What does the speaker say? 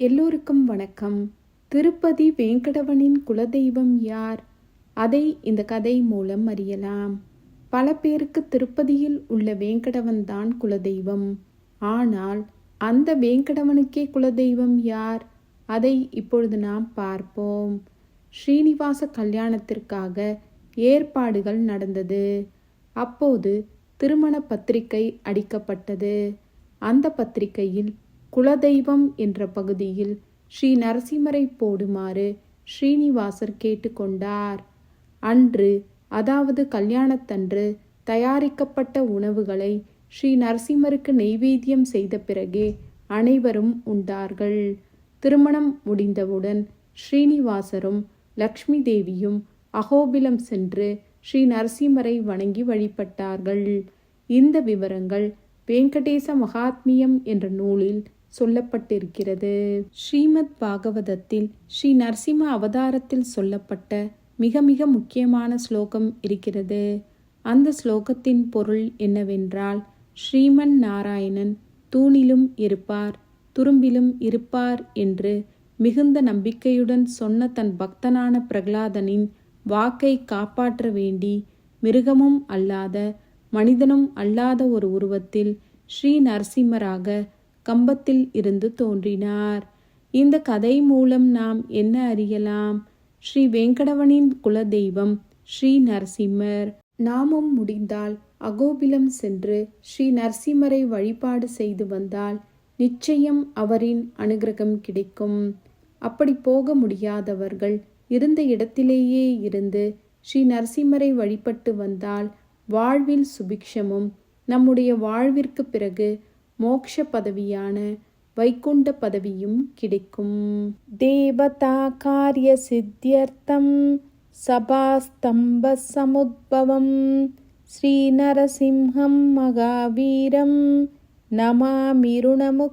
எல்லோருக்கும் வணக்கம். திருப்பதி வேங்கடவனின் குலதெய்வம் யார்? அதை இந்த கதை மூலம் அறியலாம். பல பேருக்கு திருப்பதியில் உள்ள வேங்கடவன் தான் குலதெய்வம். ஆனால் அந்த வேங்கடவனுக்கே குலதெய்வம் யார்? அதை இப்பொழுது நாம் பார்ப்போம். ஸ்ரீனிவாச கல்யாணத்திற்காக ஏற்பாடுகள் நடந்தது. அப்போது திருமண பத்திரிகை அடிக்கப்பட்டது. அந்த பத்திரிகையில் குலதெய்வம் என்ற பகுதியில் ஸ்ரீ நரசிம்மரை போடுமாறு ஸ்ரீனிவாசர் கேட்டுக்கொண்டார். அன்று அதாவது கல்யாணத்தன்று தயாரிக்கப்பட்ட உணவுகளை ஸ்ரீ நரசிம்மருக்கு நெய்வேத்தியம் செய்த பிறகே அனைவரும் உண்டார்கள். திருமணம் முடிந்தவுடன் ஸ்ரீனிவாசரும் லக்ஷ்மி தேவியும் அகோபிலம் சென்று ஸ்ரீ நரசிம்மரை வணங்கி வழிபட்டார்கள். இந்த விவரங்கள் வெங்கடேச மகாத்மியம் என்ற நூலில் சொல்லப்பட்டிருக்கிறது. ஸ்ரீமத் பாகவதத்தில் ஸ்ரீ நரசிம்ம அவதாரத்தில் சொல்லப்பட்ட மிக மிக முக்கியமான ஸ்லோகம் இருக்கிறது. அந்த ஸ்லோகத்தின் பொருள் என்னவென்றால் ஸ்ரீமன் நாராயணன் தூணிலும் இருப்பார் துரும்பிலும் இருப்பார் என்று மிகுந்த நம்பிக்கையுடன் சொன்ன தன் பக்தனான பிரகலாதனின் வாக்கை காப்பாற்ற வேண்டி மிருகமும் அல்லாத மனிதனும் அல்லாத ஒரு உருவத்தில் ஸ்ரீ நரசிம்மராக கம்பத்தில் இருந்து தோன்றினார். இந்த கதை மூலம் நாம் என்ன அறியலாம்? ஸ்ரீ வெங்கடவனின் குலதெய்வம் ஸ்ரீ நரசிம்மர். நாமும் முடிந்தால் அகோபிலம் சென்று ஸ்ரீ நரசிம்மரை வழிபாடு செய்து வந்தால் நிச்சயம் அவரின் அனுகிரகம் கிடைக்கும். அப்படி போக முடியாதவர்கள் இருந்த இடத்திலேயே இருந்து ஸ்ரீ நரசிம்மரை வழிபட்டு வந்தால் வாழ்வில் சுபிக்ஷமும் நம்முடைய வாழ்விற்கு பிறகு மோக்ஷ பதவியான வைகுண்ட பதவியும் கிடைக்கும். தேவதா காரிய சித்தியர்த்தம் சபாஸ்தம்ப சமுத்பவம் ஸ்ரீ நரசிம்ஹம் மகாவீரம் நமாமிருணமுக்தயே.